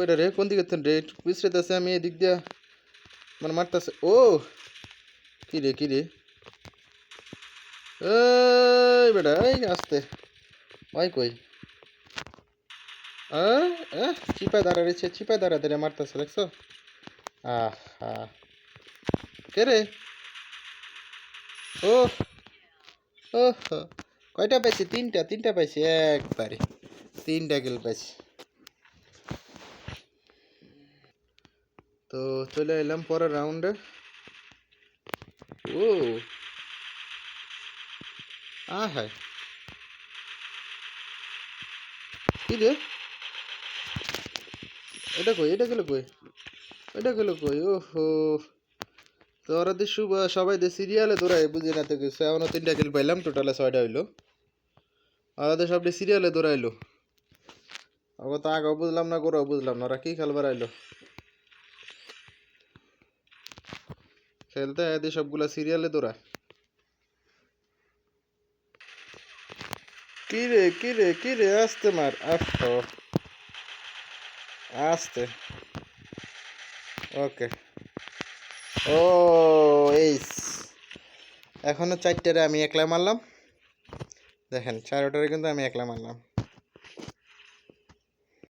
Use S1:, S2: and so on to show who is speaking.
S1: কইটা রে কোন দিকে রে? পিছড়েতেছে আমি এদিক দিয়া মানে মারতেছে। ও, কি রে কি রে? এই বেটা, এই আসতে। ওই কই? চিপায় দাঁড়া রয়েছে চিপায় দাঁড়া দাঁড়া মারতেছে, দেখছ? আহ। কে রে? ও ও কয়টা পাইছি? তিনটা তিনটা পাইছি একবারে তিনটা গেল পাইছি। তো চলে এলাম পরের রাউন্ডে ও আ হ্যাঁ কি রে? এটা কই? এটা গেল কই? এটা গেল কই? ওহো। তো ওরা শুভ, সবাই দিয়ে সিরিয়ালে দৌড়ায়, বুঝি না তো কিছু। এমনও তিনটা কিল পাইলাম টোটালে ছয়টা হইল। ওরা সব সিরিয়ালে দৌড়াইলো। ওকে তো আগেও বুঝলাম না করেও বুঝলাম না, ওরা কি খেলবার আইলো? খেলতে এদের সবগুলা সিরিয়ালে কি রে কি রে কি রে আসতে মার, আহ আসতে। ওকে। ও, এইস। এখনও চারটারে আমি একলা মারলাম। দেখেন চারটারে কিন্তু আমি একলা মারলাম।